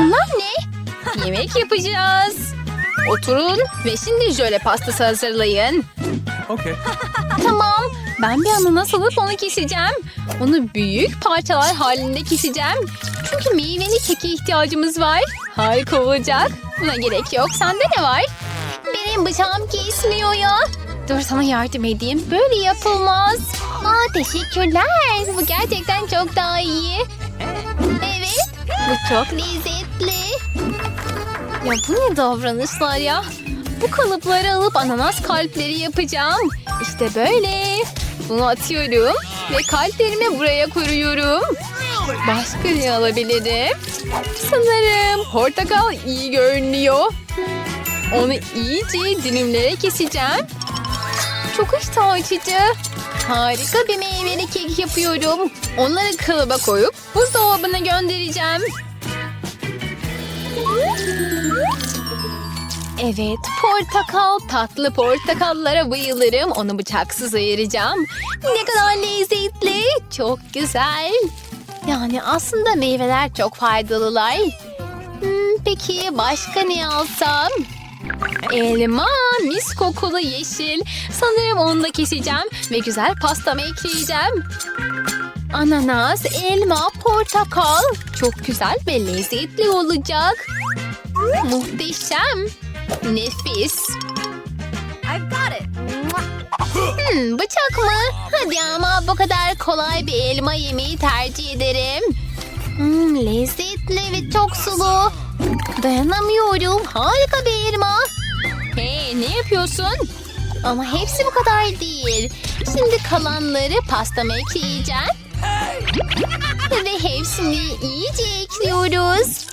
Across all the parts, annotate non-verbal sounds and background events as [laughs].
Bunlar ne? [laughs] Yemek yapacağız. Oturun ve şimdi jöle pastası hazırlayın. Okay. [laughs] Tamam. Ben bir ananas alıp onu keseceğim. Onu büyük parçalar halinde keseceğim. Çünkü meyveli keke ihtiyacımız var. Harika olacak. Buna gerek yok. Sende ne var? Benim bıçağım kesmiyor ya. Dur sana yardım edeyim. Böyle yapılmaz. Aa teşekkürler. Bu gerçekten çok daha iyi. Bu çok lezzetli. Ya bu ne davranışlar ya? Bu kalıpları alıp ananas kalpleri yapacağım. İşte böyle. Bunu atıyorum ve kalplerimi buraya koyuyorum. Başka ne alabilirim? Sanırım portakal iyi görünüyor. Onu iyice dilimlere keseceğim. Çok iştah açıcı. Harika bir meyveli kek yapıyorum. Onları kalıba koyup buzdolabına göndereceğim. Evet, portakal, tatlı portakallara bayılırım. Onu bıçaksız ayıracağım. Ne kadar lezzetli, çok güzel. Yani aslında meyveler çok faydalılar. Hmm, peki başka ne alsam? Elma, mis kokulu yeşil. Sanırım onu da keseceğim ve güzel pastama ekleyeceğim. Ananas, elma, portakal. Çok güzel ve lezzetli olacak. Muhteşem. Nefis. Hmm, bıçak mı? Hadi ama bu kadar kolay bir elma yemeği tercih ederim. Hmm, lezzetli ve çok sulu. Dayanamıyorum. Harika bir elma. Ne yapıyorsun? Ama hepsi bu kadar değil. Şimdi kalanları pastama ekleyeceğim. Ve hepsini iyice ekliyoruz.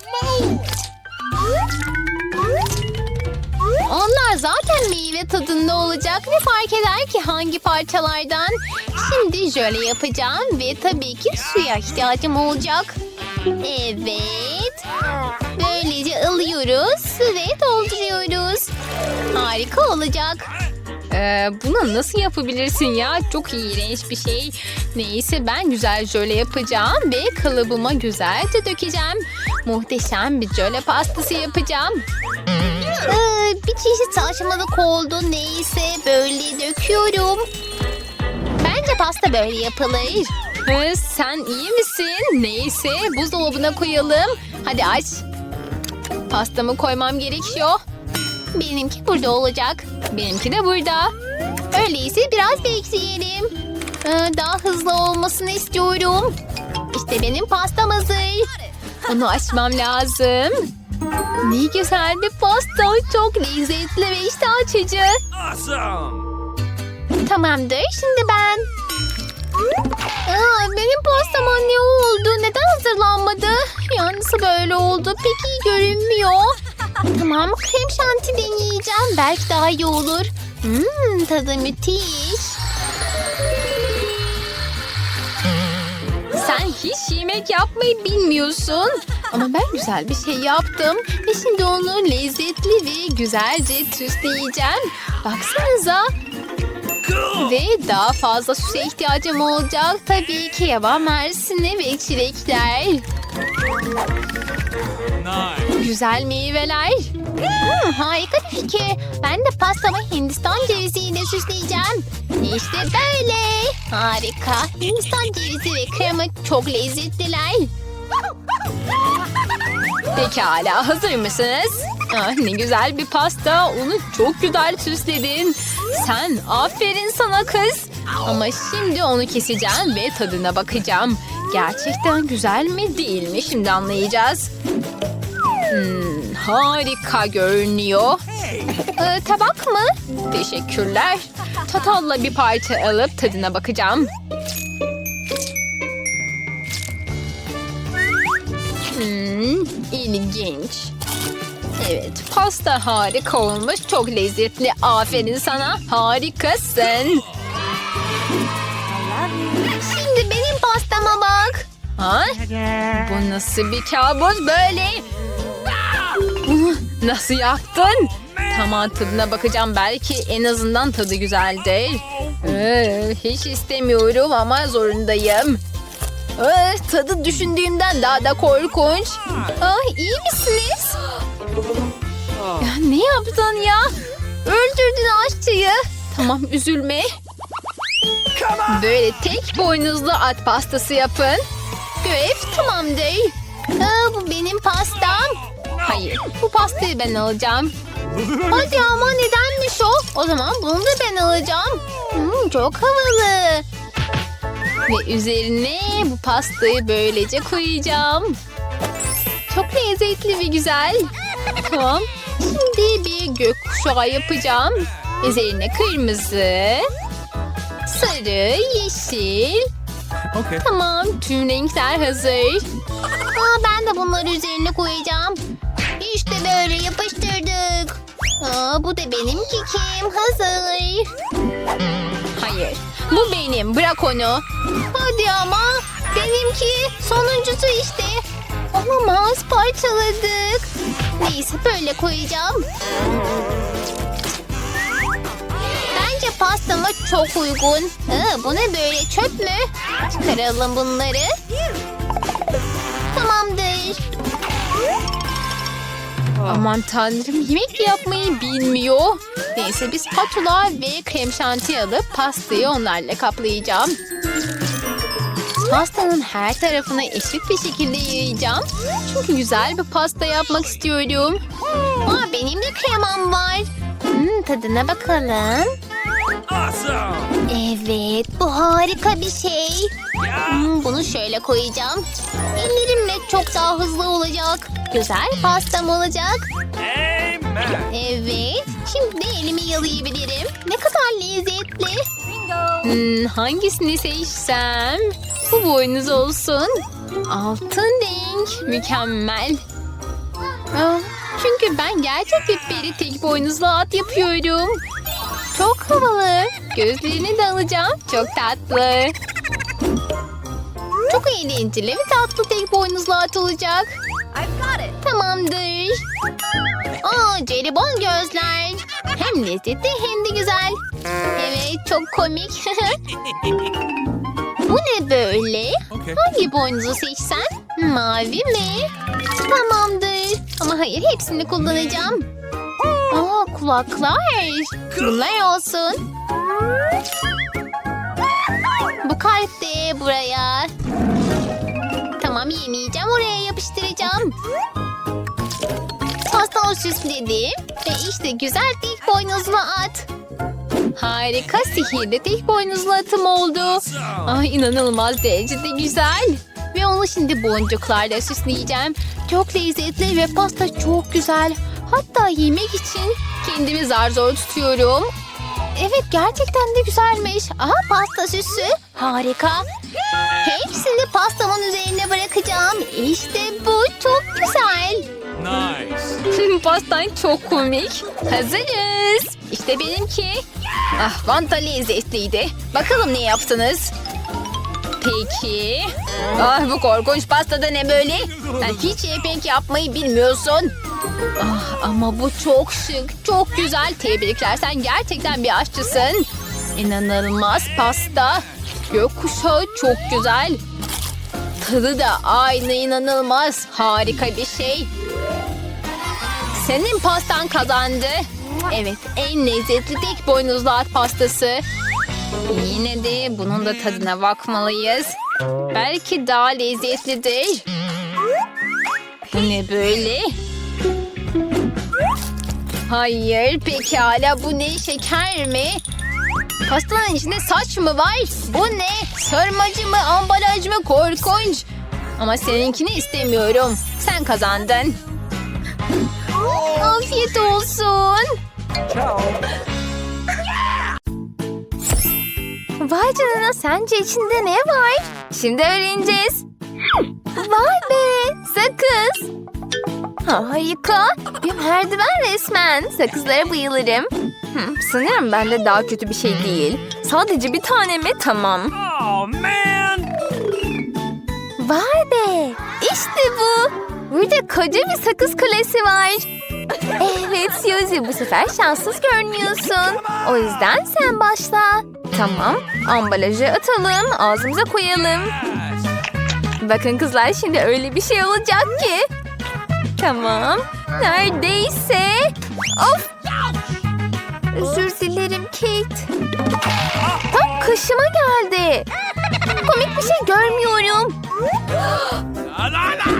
Onlar zaten meyve tadında olacak. Ne fark eder ki hangi parçalardan? Şimdi jöle yapacağım ve tabii ki suya ihtiyacım olacak. Evet. Alıyoruz ve dolduruyoruz. Harika olacak. Ee, bunu nasıl yapabilirsin ya? Çok iğrenç bir şey. Neyse ben güzel jöle yapacağım ve kalıbıma güzelce dökeceğim. Muhteşem bir jöle pastası yapacağım. Ee, bir çeşit saçmalık oldu. Neyse böyle döküyorum. Bence pasta böyle yapılır. Ee, sen iyi misin? Neyse buzdolabına koyalım. Hadi aç. Pastamı koymam gerekiyor. Benimki burada olacak. Benimki de burada. Öyleyse biraz bekleyelim. Ee, daha hızlı olmasını istiyorum. İşte benim pastam hazır. Onu açmam lazım. Ne güzel bir pasta. Çok lezzetli ve iştah açıcı. Awesome. Tamamdır. Şimdi ben. Aa, benim pastama ne oldu? Neden hazırlanmadı? Ya böyle oldu? Pek iyi görünmüyor. Tamam krem şanti deneyeceğim. Belki daha iyi olur. Hmm, tadı müthiş. Sen hiç yemek yapmayı bilmiyorsun. Ama ben güzel bir şey yaptım. Ve şimdi onu lezzetli ve güzelce süsleyeceğim. Baksanıza. Ve daha fazla süse ihtiyacım olacak. Tabii ki yaban mersini ve çilekler. Güzel meyveler. Hmm, harika bir fikir. Ben de pastamı Hindistan ceviziyle süsleyeceğim. İşte böyle. Harika. Hindistan cevizi ve krema çok lezzetliler. Pekala hazır mısınız? Ah, ne güzel bir pasta. Onu çok güzel süsledin. Sen aferin sana kız. Ama şimdi onu keseceğim ve tadına bakacağım. Gerçekten güzel mi değil mi şimdi anlayacağız. Hmm, harika görünüyor. Ee, tabak mı? Teşekkürler. Çatalla bir parça alıp tadına bakacağım. Hmm, ilginç. Evet, pasta harika olmuş. Çok lezzetli. Aferin sana. Harikasın. Şimdi benim pastama bak. Ha? Bu nasıl bir kabus böyle? Nasıl yaptın? Tamam tadına bakacağım. Belki en azından tadı güzeldir. Ee, hiç istemiyorum ama zorundayım. Ah, tadı düşündüğümden daha da korkunç. Ah, iyi misiniz? Ya, ne yaptın ya? Öldürdün aşçıyı. Tamam üzülme. Böyle tek boynuzlu at pastası yapın. Görev tamamdır. Aa, bu benim pastam. Hayır bu pastayı ben alacağım. Hadi ama nedenmiş o? O zaman bunu da ben alacağım. Hmm, çok havalı. Ve üzerine bu pastayı böylece koyacağım. Çok lezzetli ve güzel. Tamam. Şimdi bir gökkuşağı yapacağım. Üzerine kırmızı, sarı, yeşil. Okay. Tamam, tüm renkler hazır. Aa, ben de bunları üzerine koyacağım. İşte böyle yapıştırdık. Aa, bu da benim kekim hazır. Hayır, bu benim. Bırak onu. Hadi ama. Benimki sonuncusu işte. Olamaz, parçaladık. Neyse böyle koyacağım. Bence pastama çok uygun. Aa, bu ne böyle çöp mü? Çıkaralım bunları. Tamamdır. Aman tanrım yemek yapmayı bilmiyor. Neyse biz spatula ve krem şanti alıp pastayı onlarla kaplayacağım. Pastanın her tarafına eşit bir şekilde yayacağım. Çünkü güzel bir pasta yapmak istiyorum. Aa, benim de kremam var. Hmm, tadına bakalım. Awesome. Evet, bu harika bir şey. Hmm, bunu şöyle koyacağım. Ellerimle çok daha hızlı olacak. Güzel pastam olacak. Amen. Evet, şimdi elimi yalayabilirim. Ne kadar lezzetli. Hmm, hangisini seçsem? Bu boynuz olsun. Altın renk, mükemmel. Ah, çünkü ben gerçek bir peri tek boynuzlu at yapıyorum. Çok havalı. Gözlerini de alacağım. Çok tatlı. Çok eğlenceli ve tatlı tek boynuzlu at olacak. Tamamdır. Aa, jelibon gözler. Hem lezzetli hem de güzel. Evet, çok komik. [laughs] Bu ne böyle? Okay. Hangi boynuzu seçsen? Mavi mi? Tamamdır. Ama hayır, hepsini kullanacağım. Aa, kulaklar. Bunlar olsun. Bu kalp de buraya. Tamam yemeyeceğim oraya yapıştıracağım. Pasta süsledim. Ve işte güzel tek boynuzlu at. Harika sihirli tek boynuzlu atım oldu. Ay inanılmaz derecede güzel. Ve onu şimdi boncuklarla süsleyeceğim. Çok lezzetli ve pasta çok güzel. Hatta yemek için kendimi zar zor tutuyorum. Evet gerçekten de güzelmiş. Aha pasta süsü. Harika. Hepsini pastamın üzerine bırakacağım. İşte bu çok güzel. Pastan çok komik. Hazırız. İşte benimki. Ah fanta lezzetliydi. Bakalım ne yaptınız? Peki. Ah bu korkunç pastada ne böyle? Sen hiç yemek yapmayı bilmiyorsun. Ah ama bu çok şık, çok güzel. Tebrikler sen gerçekten bir aşçısın. İnanılmaz pasta. Gökkuşağı çok güzel. Tadı da aynı inanılmaz. Harika bir şey. Senin pastan kazandı. Evet, en lezzetli tek boynuzlu at pastası. Yine de bunun da tadına bakmalıyız. Belki daha lezzetlidir. Bu ne böyle? Hayır, pekala bu ne şeker mi? Pastanın içinde saç mı var? Bu ne? Sarmacı mı, ambalaj mı? Korkunç. Ama seninkini istemiyorum. Sen kazandın. Afiyet olsun. Vay canına sence içinde ne var? Şimdi öğreneceğiz. Vay be sakız. Harika. Bir merdiven resmen. Sakızlara bayılırım. Hı, sanırım bende daha kötü bir şey değil. Sadece bir tane mi? Tamam. Oh man. Vay be! İşte bu. Burada koca bir sakız kulesi var. Evet Suzy bu sefer şanssız görünüyorsun. O yüzden sen başla. Tamam ambalajı atalım ağzımıza koyalım. Bakın kızlar şimdi öyle bir şey olacak ki. Tamam. Neredeyse. Of. Özür dilerim Kate. Tam kaşıma geldi. Komik bir şey görmüyorum.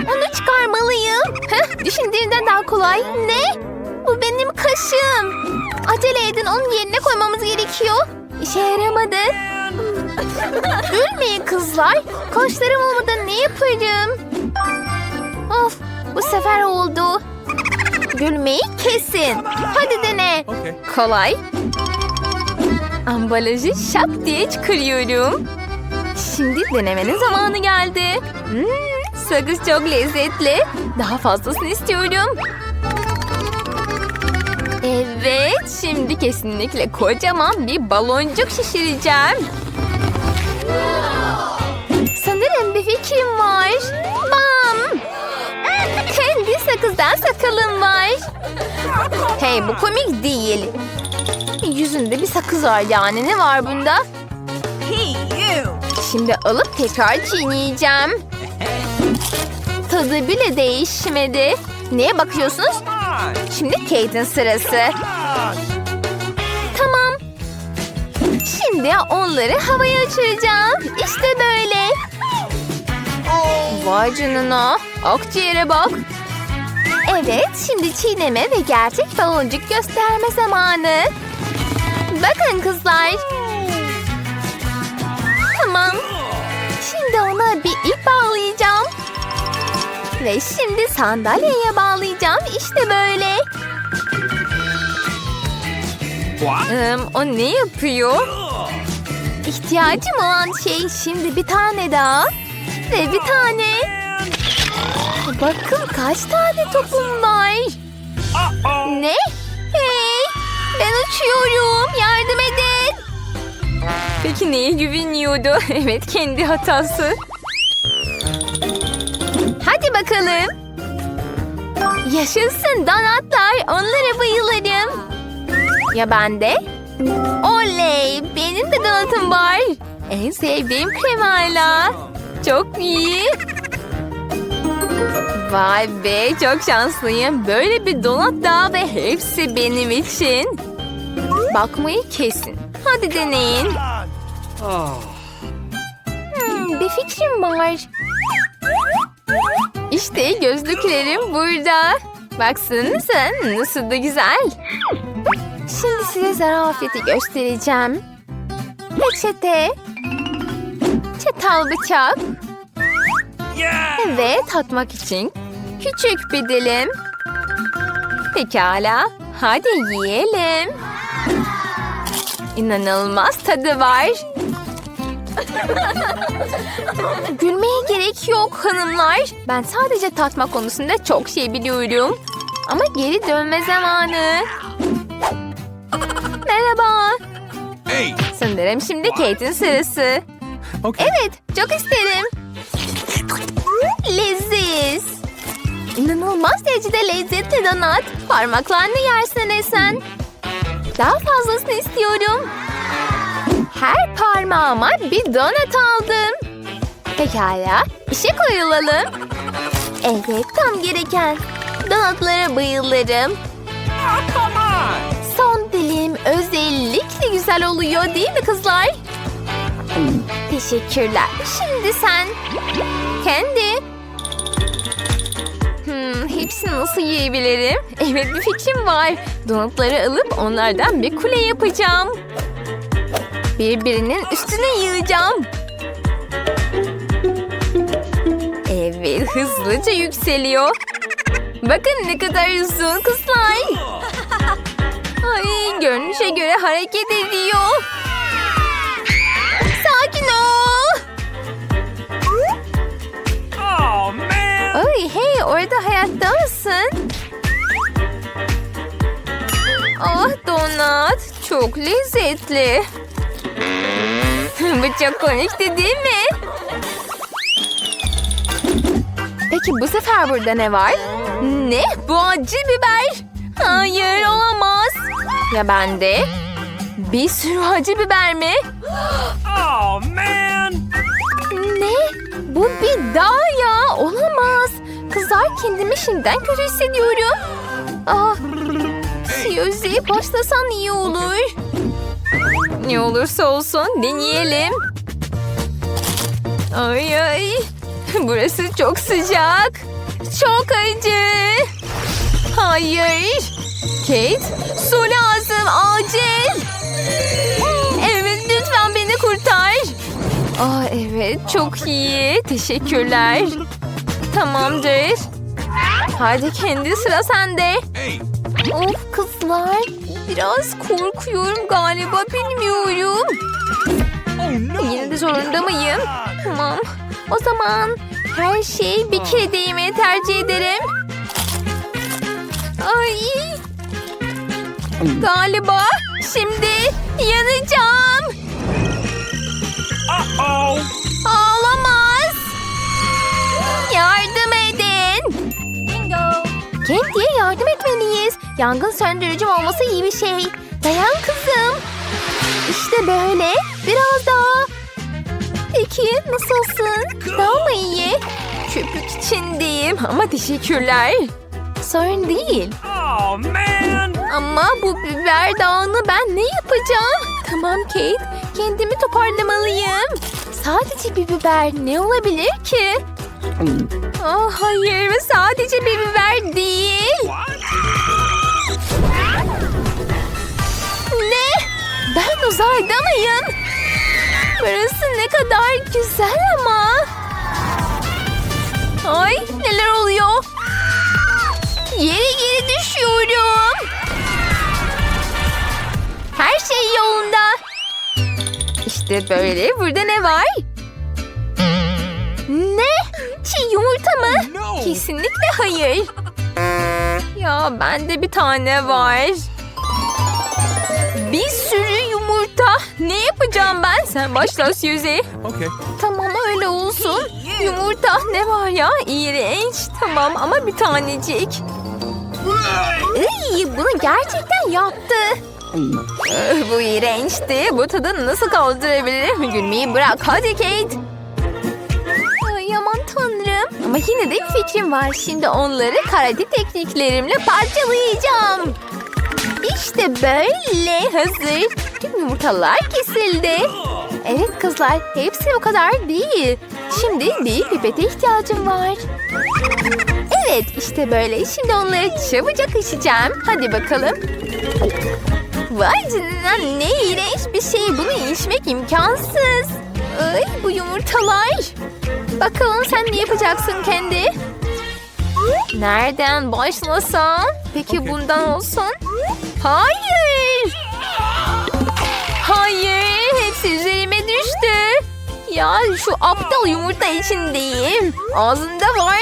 Onu çıkarmalıyım. Heh, düşündüğümden daha kolay. Ne? Bu benim kaşım. Acele edin onun yerine koymamız gerekiyor. İşe yaramadı. Gülmeyin kızlar. Kaşlarım olmadan ne yaparım? Of bu sefer oldu. Gülmeyi kesin. Hadi dene. Okay. Kolay. Ambalajı şak diye çıkarıyorum. Şimdi denemenin zamanı geldi. Hmm, sakız çok lezzetli. Daha fazlasını istiyorum. Evet, şimdi kesinlikle kocaman bir baloncuk şişireceğim. Sakızdan sakalım var. Hey bu komik değil. Yüzünde bir sakız var yani ne var bunda? Şimdi alıp tekrar çiğneyeceğim. Tadı bile değişmedi. Neye bakıyorsunuz? Şimdi Kate'in sırası. Tamam. Şimdi onları havaya uçuracağım. İşte böyle. Vay canına. Akciğere bak. Evet, şimdi çiğneme ve gerçek baloncuk gösterme zamanı. Bakın kızlar. Tamam. Şimdi ona bir ip bağlayacağım. Ve şimdi sandalyeye bağlayacağım. İşte böyle. Im, o ne yapıyor? İhtiyacım olan şey şimdi bir tane daha. Ve bir tane. Bakın kaç tane topum var. Ne? Hey! Ben uçuyorum. Yardım edin. Peki neye güveniyordu? [laughs] evet kendi hatası. Hadi bakalım. Yaşasın donatlar. Onlara bayılırım. Ya ben de? Oley! Benim de donatım var. En sevdiğim kremayla. Çok iyi. Vay be çok şanslıyım. Böyle bir donat daha ve hepsi benim için. Bakmayı kesin. Hadi deneyin. Hmm, bir fikrim var. İşte gözlüklerim burada. Baksanıza nasıl da güzel. Şimdi size zarafeti göstereceğim. Peçete. Çatal bıçak. Ve tatmak için küçük bir dilim. Pekala, hadi yiyelim. İnanılmaz tadı var. [laughs] Gülmeye gerek yok hanımlar. Ben sadece tatma konusunda çok şey biliyorum. Ama geri dönme zamanı. Merhaba. Hey. Sanırım şimdi Kate'in sırası. Okay. Evet, çok isterim. Derecede lezzetli donat. Parmaklarını yersin Esen. Daha fazlasını istiyorum. Her parmağıma bir donat aldım. Pekala, işe koyulalım. Evet, tam gereken. Donatlara bayılırım. Son dilim özellikle güzel oluyor değil mi kızlar? Teşekkürler. Şimdi sen. Kendi. Hepsini nasıl yiyebilirim? Evet bir fikrim var. Donutları alıp onlardan bir kule yapacağım. Birbirinin üstüne yığacağım. Evet hızlıca yükseliyor. Bakın ne kadar uzun kızlar. [laughs] Ay görünüşe göre hareket ediyor. Ay hey orada hayatta mısın? Ah donat çok lezzetli. [laughs] Bu çok komikti değil mi? Peki bu sefer burada ne var? Ne? Bu acı biber. Hayır olamaz. Ya bende? Bir sürü acı biber mi? [gasps] Oh man. Ne? Bu bir dağ ya. Olamaz. Kızlar kendimi şimdiden kötü hissediyorum. Ah, Suzy başlasan iyi olur. Ne olursa olsun deneyelim. Ay ay. Burası çok sıcak. Çok acı. Hayır. Kate, su lazım acil. Evet lütfen beni kurtar. Aa evet çok iyi. Teşekkürler. Tamamdır. Hadi kendi sıra sende. Of kızlar. Biraz korkuyorum galiba bilmiyorum. Oh. Yine de zorunda mıyım? Tamam. O zaman her şeyi bir kere değmeyi tercih ederim. Ay. Galiba şimdi yanacağım. Uh-oh. Ağlamaz. Yardım edin. Kendiye yardım etmeliyiz. Yangın söndürücüm olması iyi bir şey. Dayan kızım. İşte böyle. Biraz daha. Peki nasılsın? Daha mı iyi? Köpük içindeyim ama teşekkürler. Sorun değil. Oh man. Ama bu biber dağını ben ne yapacağım? Tamam Kate, kendimi toparlamalıyım. Sadece bir biber ne olabilir ki? Ah hayır, sadece bir biber değil. Ne? Ben uzayda mıyım? Burası ne kadar güzel ama. Ay neler oluyor? Yere geri düşüyorum. Her şey yolunda. İşte böyle. Burada ne var? Ne? Çiğ yumurta mı? No. Kesinlikle hayır. Ya bende bir tane var. Bir sürü yumurta. Ne yapacağım ben? Sen başla Suzy. Okay. Tamam öyle olsun. Yumurta ne var ya? İğrenç. Tamam ama bir tanecik. Iy, bunu gerçekten yaptı. Bu iğrençti. Bu tadı nasıl kaldırabilirim? Gülmeyi bırak. Hadi Kate. Ay aman tanrım. Ama yine de bir fikrim var. Şimdi onları karate tekniklerimle parçalayacağım. İşte böyle hazır. Tüm yumurtalar kesildi. Evet kızlar hepsi o kadar değil. Şimdi büyük pipete ihtiyacım var. Evet işte böyle. Şimdi onları çabucak içeceğim. Hadi bakalım. Vay canına ne iğrenç bir şey. Bunu içmek imkansız. Ay bu yumurtalar. Bakalım sen ne yapacaksın kendi? Nereden başlasam? Peki bundan olsun. Hayır. Hayır. Hepsi üzerime düştü. Ya şu aptal yumurta içindeyim. Ağzında var.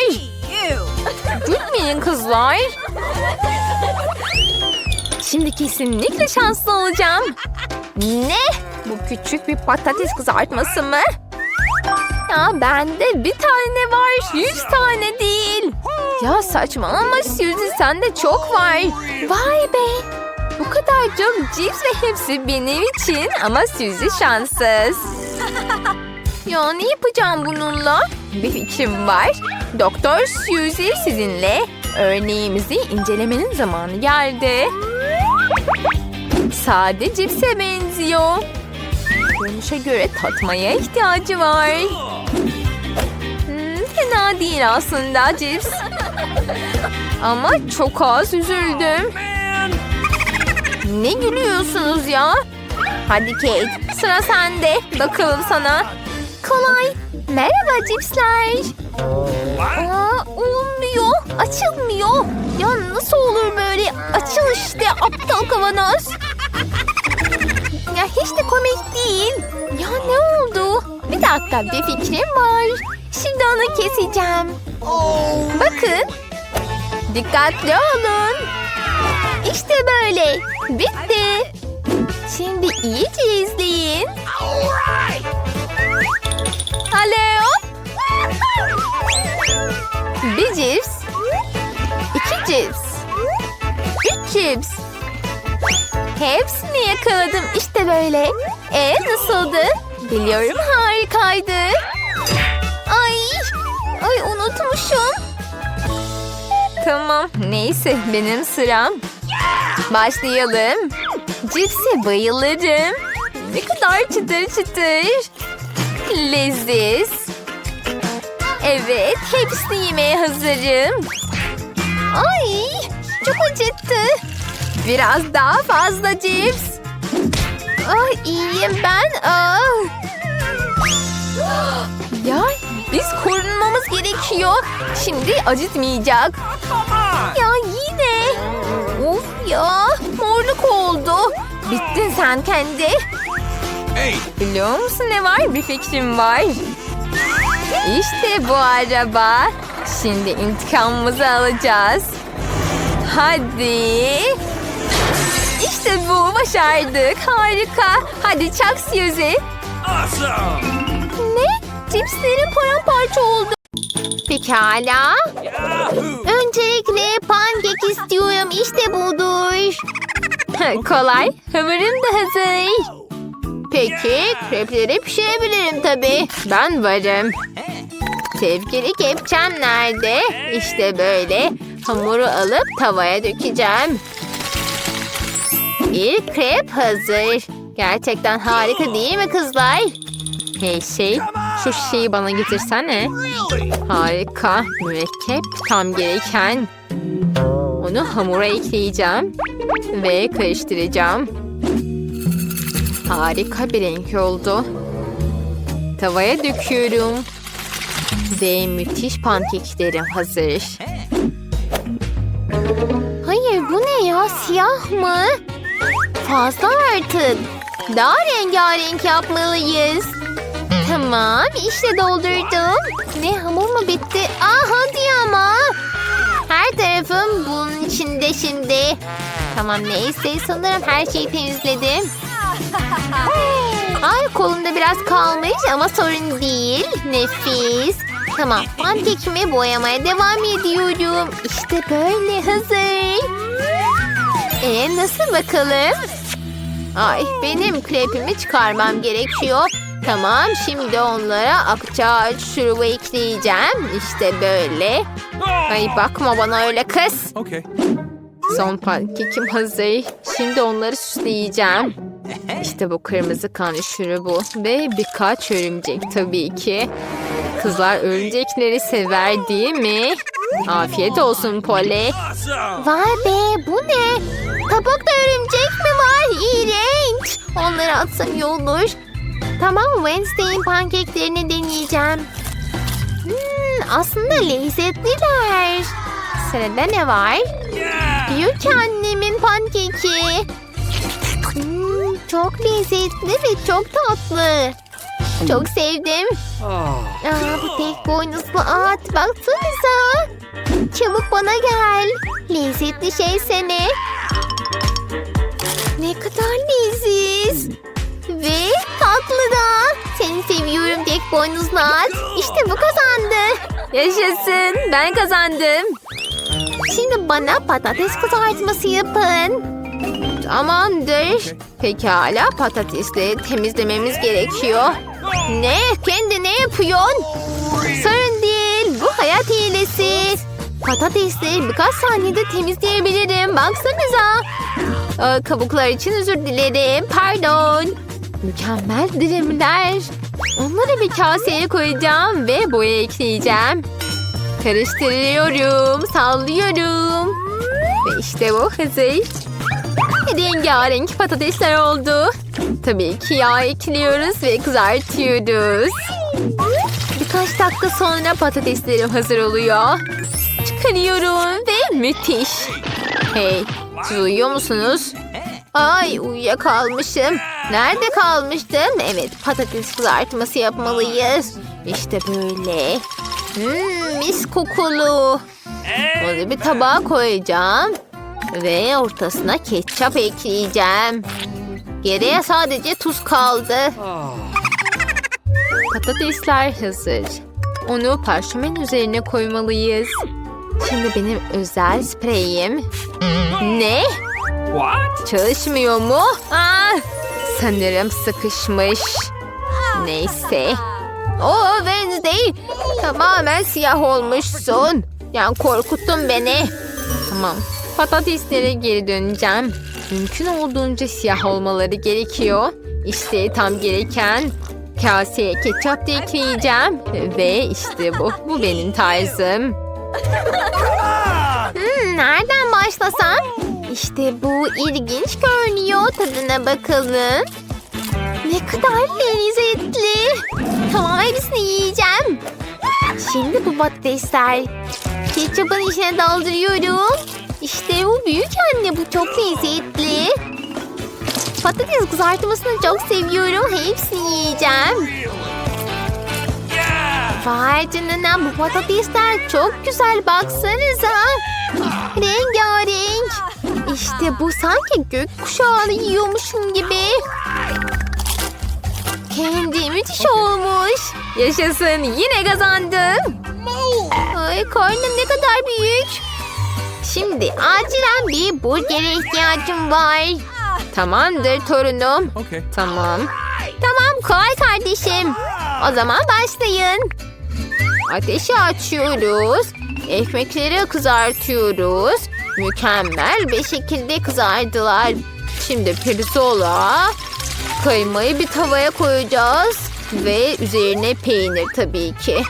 Gülmeyin kızlar. Şimdi kesinlikle şanslı olacağım. Ne? Bu küçük bir patates kızartması mı? Ya bende bir tane var, yüz tane değil. Ya saçmalama Suzy sende çok var. Vay be. Bu kadar çok cips ve hepsi benim için ama Suzy şanssız. Ya ne yapacağım bununla? Bir fikrim var. Doktor Suzy sizinle. Örneğimizi incelemenin zamanı geldi. Sade cipse benziyor. Görünüşe göre tatmaya ihtiyacı var. Hmm, fena değil aslında cips. Ama çok az üzüldüm. Ne gülüyorsunuz ya? Hadi Kate, sıra sende. Bakalım sana. Kolay. Merhaba cipsler. Aa, olmuyor. Açılmıyor. Ya nasıl olur böyle? Açıl işte aptal kavanoz. Ya hiç de komik değil. Ya ne oldu? Bir dakika bir fikrim var. Şimdi onu keseceğim. Bakın. Dikkatli olun. İşte böyle. Bitti. Şimdi iyice izleyin. Alo. Cips. Hepsini yakaladım işte böyle. E nasıldı? Biliyorum harikaydı. Ay unutmuşum. Tamam neyse benim sıram. Başlayalım. Cipse bayılırım. Ne kadar çıtır çıtır. Leziz. Evet hepsini yemeye hazırım. Ay çok acıttı. Biraz daha fazla cips. Ay iyiyim ben. Ah. Ya biz korunmamız gerekiyor. Şimdi acıtmayacak. Ya yine. Of ya morluk oldu. Bittin sen kendi. Hey. Biliyor musun ne var? Bir fikrim var. İşte bu araba. Şimdi intikamımızı alacağız. Hadi. İşte bu başardık. Harika. Hadi çak Suzy. Awesome. Ne? Cipslerin paramparça oldu. Pekala. Yahoo. Öncelikle pankek istiyorum. İşte budur. Kolay. Hamurum da hazır. Peki krepleri pişirebilirim tabii. Ben varım. Sevgili kepçem nerede? İşte böyle. Hamuru alıp tavaya dökeceğim. Bir krep hazır. Gerçekten harika değil mi kızlar? Hey şey, şu şişeyi bana getirsene. Harika. Mürekkep tam gereken. Onu hamura ekleyeceğim. Ve karıştıracağım. Harika bir renk oldu. Tavaya döküyorum. Ve müthiş pankeklerim hazır. Hayır bu ne ya siyah mı? Fazla artık. Daha rengarenk yapmalıyız. Tamam işte doldurdum. Ne hamur mu bitti? Aa hadi ama. Her tarafım bunun içinde şimdi. Tamam neyse sanırım her şeyi temizledim. Ay kolumda biraz kalmış ama sorun değil. Nefis. Tamam pankekimi boyamaya devam ediyorum. İşte böyle hazır. Ee nasıl bakalım? Ay benim krepimi çıkarmam gerekiyor. Tamam şimdi onlara akçaağaç şurubu ekleyeceğim. İşte böyle. Ay bakma bana öyle kız. Okay. Son pankekim hazır. Şimdi onları süsleyeceğim. İşte bu kırmızı kan şurubu ve birkaç örümcek tabii ki. Kızlar örümcekleri sever değil mi? Afiyet olsun Polly. Vay be bu ne? Tabakta örümcek mi var? İğrenç. Onları atsam iyi olur. Tamam Wednesday'in pankeklerini deneyeceğim. Hmm, aslında lezzetliler. Sırada ne var? Büyük annemin pankeki. Hmm, çok lezzetli ve çok tatlı. Çok sevdim. Aa, bu tek boynuzlu at. Baksanıza. Çabuk bana gel. Lezzetli şey seni. Ne kadar leziz. Ve tatlı da. Seni seviyorum tek boynuzlu at. İşte bu kazandı. Yaşasın ben kazandım. Şimdi bana patates kızartması yapın. Tamamdır. Pekala patatesleri temizlememiz gerekiyor. Ne? Kendi ne yapıyorsun? Sorun değil. Bu hayat hilesi. Patatesleri birkaç saniyede temizleyebilirim. Baksanıza. Aa, kabuklar için özür dilerim. Pardon. Mükemmel dilimler. Onları bir kaseye koyacağım ve boya ekleyeceğim. Karıştırıyorum, sallıyorum. Ve işte bu hazır. Rengarenk patatesler oldu. Tabii ki yağ ekliyoruz ve kızartıyoruz. Birkaç dakika sonra patateslerim hazır oluyor. Çıkarıyorum ve müthiş. Hey, siz uyuyor musunuz? Ay uyuyakalmışım. Nerede kalmıştım? Evet patates kızartması yapmalıyız. İşte böyle. Hmm, mis kokulu. Onu bir tabağa koyacağım. Ve ortasına ketçap ekleyeceğim. Geriye sadece tuz kaldı. Patatesler hazır. Onu parşömen üzerine koymalıyız. Şimdi benim özel spreyim. Ne? What? Çalışmıyor mu? Aa, sanırım sıkışmış. Neyse. Oo Wednesday. Tamamen siyah olmuşsun. Yani korkuttun beni. Tamam. Patateslere geri döneceğim. Mümkün olduğunca siyah olmaları gerekiyor. İşte tam gereken kaseye ketçap da ekleyeceğim. Ve işte bu. Bu benim tarzım. Hmm, nereden başlasam? İşte bu ilginç görünüyor. Tadına bakalım. Ne kadar lezzetli. Tamam hepsini yiyeceğim. Şimdi bu patatesler. Ketçapın içine daldırıyorum. İşte bu büyük anne bu çok lezzetli. Patates kızartmasını çok seviyorum. Hepsini yiyeceğim. Vay canına bu patatesler çok güzel baksanıza. Rengarenk. İşte bu sanki gökkuşağını yiyormuşum gibi. Kendi müthiş olmuş. Yaşasın yine kazandım. Ay karnım ne kadar büyük. Şimdi acilen bir burgere ihtiyacım var. Tamamdır torunum. Okay. Tamam. Tamam kolay kardeşim. O zaman başlayın. Ateşi açıyoruz. Ekmekleri kızartıyoruz. Mükemmel bir şekilde kızardılar. Şimdi pirzola. Kıymayı bir tavaya koyacağız. Ve üzerine peynir tabii ki.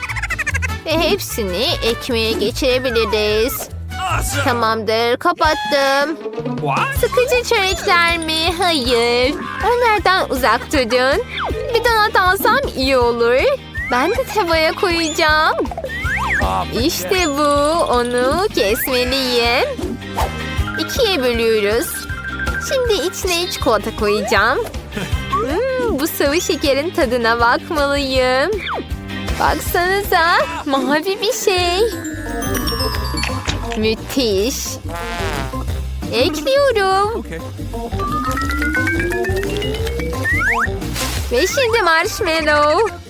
Ve hepsini ekmeğe geçirebiliriz. Tamamdır kapattım. Sıkıcı çörekler mi? Hayır. Onlardan uzak durun. Bir donat alsam iyi olur. Ben de tavaya koyacağım. İşte bu. Onu kesmeliyim. İkiye bölüyoruz. Şimdi içine çikolata koyacağım. [laughs] Hmm, bu sıvı şekerin tadına bakmalıyım. Baksanıza mavi bir şey. Müthiş. Ekliyorum. Okay. Ve şimdi marshmallow.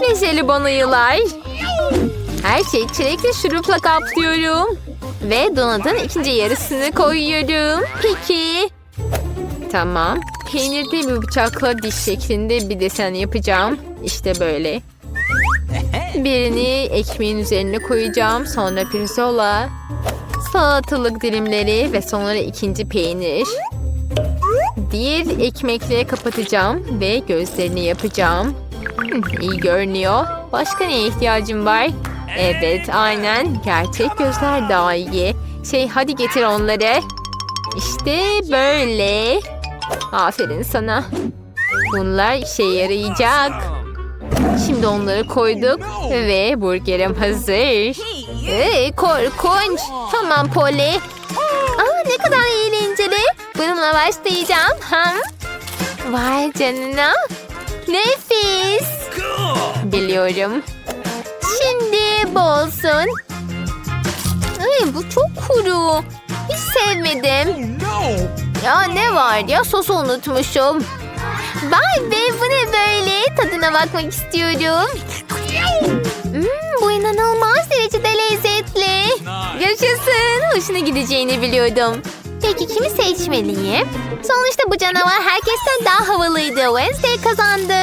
Ve jelibon ayılar. Her şeyi çilekli şurupla kaplıyorum. Ve donatın ikinci yarısını koyuyorum. Peki. Tamam. Peynirde bir bıçakla diş şeklinde bir desen yapacağım. İşte böyle. Birini ekmeğin üzerine koyacağım. Sonra pirzola. Salatalık dilimleri ve sonra ikinci peynir. Diğer ekmekle kapatacağım ve gözlerini yapacağım. İyi görünüyor. Başka neye ihtiyacım var? Evet, aynen. Gerçek gözler daha iyi. Şey, hadi getir onları. İşte böyle. Aferin sana. Bunlar işe yarayacak. Şimdi onları koyduk ve burgerim hazır. Ee, korkunç. Tamam Polly. Aa, ne kadar eğlenceli. Bununla başlayacağım. Ha? Vay canına. Nefis. Biliyorum. Şimdi bu olsun. Ay, bu çok kuru. Hiç sevmedim. Ya ne var ya sosu unutmuşum. Vay be bu ne böyle? Tadına bakmak istiyorum. Hmm, bu inanılmaz derecede lezzetli. Yaşasın. Hoşuna gideceğini biliyordum. Peki kimi seçmeliyim? Sonuçta bu canavar herkesten daha havalıydı. Wednesday kazandı.